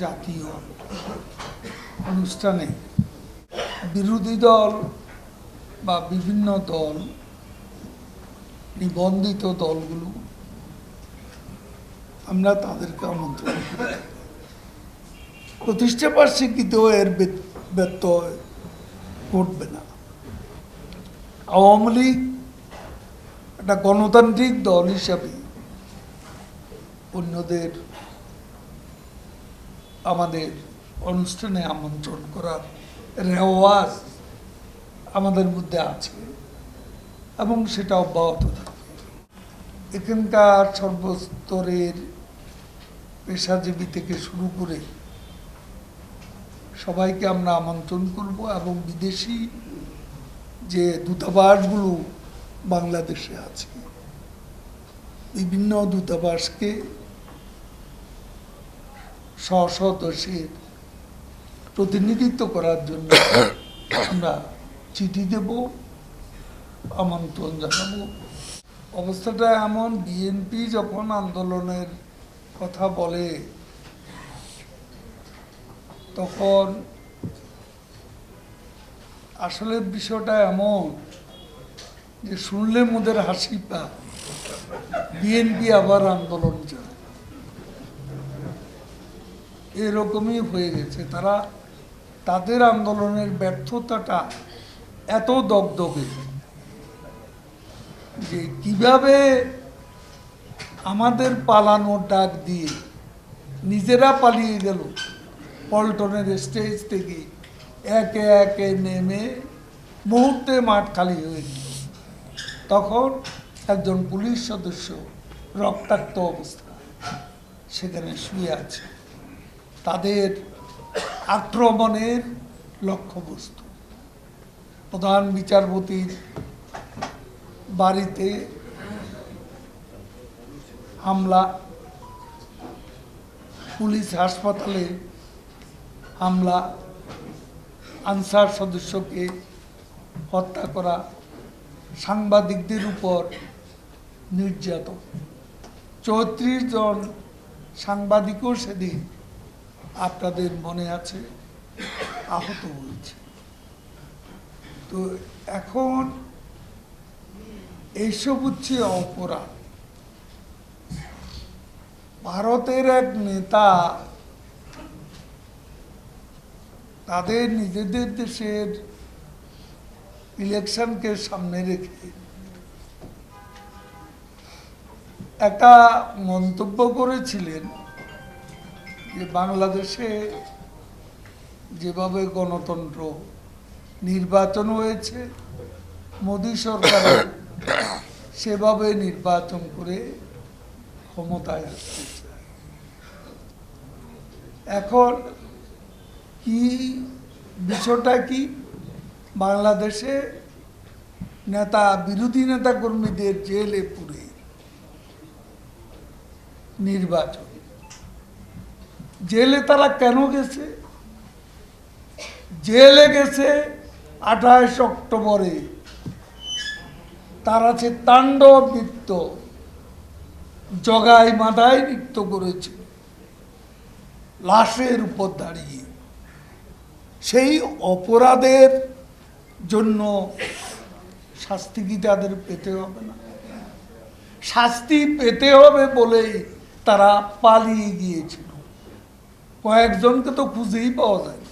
জাতীয় অনুষ্ঠানে বিরোধী দল বা বিভিন্ন দল, নিবন্ধিত দলগুলো, আমরা তাদেরকে আমন্ত্রণ প্রতিষ্ঠা বার্ষিকীতেও এর ব্যত- ব্যত্যয় ঘটবে না। আওয়ামী লীগ একটা গণতান্ত্রিক দল হিসাবে অন্যদের আমাদের অনুষ্ঠানে আমন্ত্রণ করার রেওয়াজ আমাদের মধ্যে আছে এবং সেটা অব্যাহত থাকবে। এখানকার সর্বস্তরের পেশাজীবী থেকে শুরু করে সবাইকে আমরা আমন্ত্রণ করব এবং বিদেশি যে দূতাবাসগুলো বাংলাদেশে আছে, বিভিন্ন দূতাবাসকে স্ব প্রতিনিধিত্ব করার জন্য আমরা চিঠি দেব, আমন্ত্রণ জানাব। অবস্থাটা এমন, বিএনপি যখন আন্দোলনের কথা বলে, তখন আসলে বিষয়টা এমন যে শুনলে মোদের হাসি পা বিএনপি আবার আন্দোলন চায় এরকমই হয়ে গেছে। তারা তাদের আন্দোলনের ব্যর্থতাটা এত দগদগে যে কীভাবে আমাদের পালানোর ডাক দিয়ে নিজেরা পালিয়ে গেল পল্টনের স্টেজ থেকে, একে একে নেমে মুহূর্তে মাঠ খালি হয়ে গেল। তখন একজন পুলিশ সদস্য রক্তাক্ত অবস্থা সেখানে শুয়ে আছে। তাদের আক্রমণের লক্ষ্যবস্তু। প্রধান বিচারপতির বাড়িতে হামলা, পুলিশ হাসপাতালে হামলা, আনসার সদস্যকে হত্যা করা, সাংবাদিকদের উপর নির্যাতন। চৌত্রিশ জন সাংবাদিকও সেদিন আপনাদের মনে আছে? আহত হয়েছে। তো এখন এইসব হচ্ছে অপরাধ। ভারতের এক নেতা তাদের নিজেদের দেশের ইলেকশনকে সামনে রেখে একটা মন্তব্য করেছিলেন যে বাংলাদেশে যেভাবে গণতন্ত্র নির্বাচন হয়েছে, মোদী সরকার সেভাবে নির্বাচন করে ক্ষমতায় আসতে এখন কি বিষয়টা কি? বাংলাদেশে নেতা, বিরোধী নেতা কর্মীদের জেলে পুরে নির্বাচন। জেলে তারা কেন গেছে? জেলে গেছে আঠাশ অক্টোবরে। তারা সে তাণ্ডব নৃত্য। জগাই মাথায় নৃত্য করেছে। লাশের উপর দাঁড়িয়ে। সেই অপরাধের জন্য শাস্তি কি তাদের পেতে হবে না? শাস্তি পেতে হবে বলেই তারা পালিয়ে গিয়েছিল वो एक्सोन के तो खुद ही बहुत है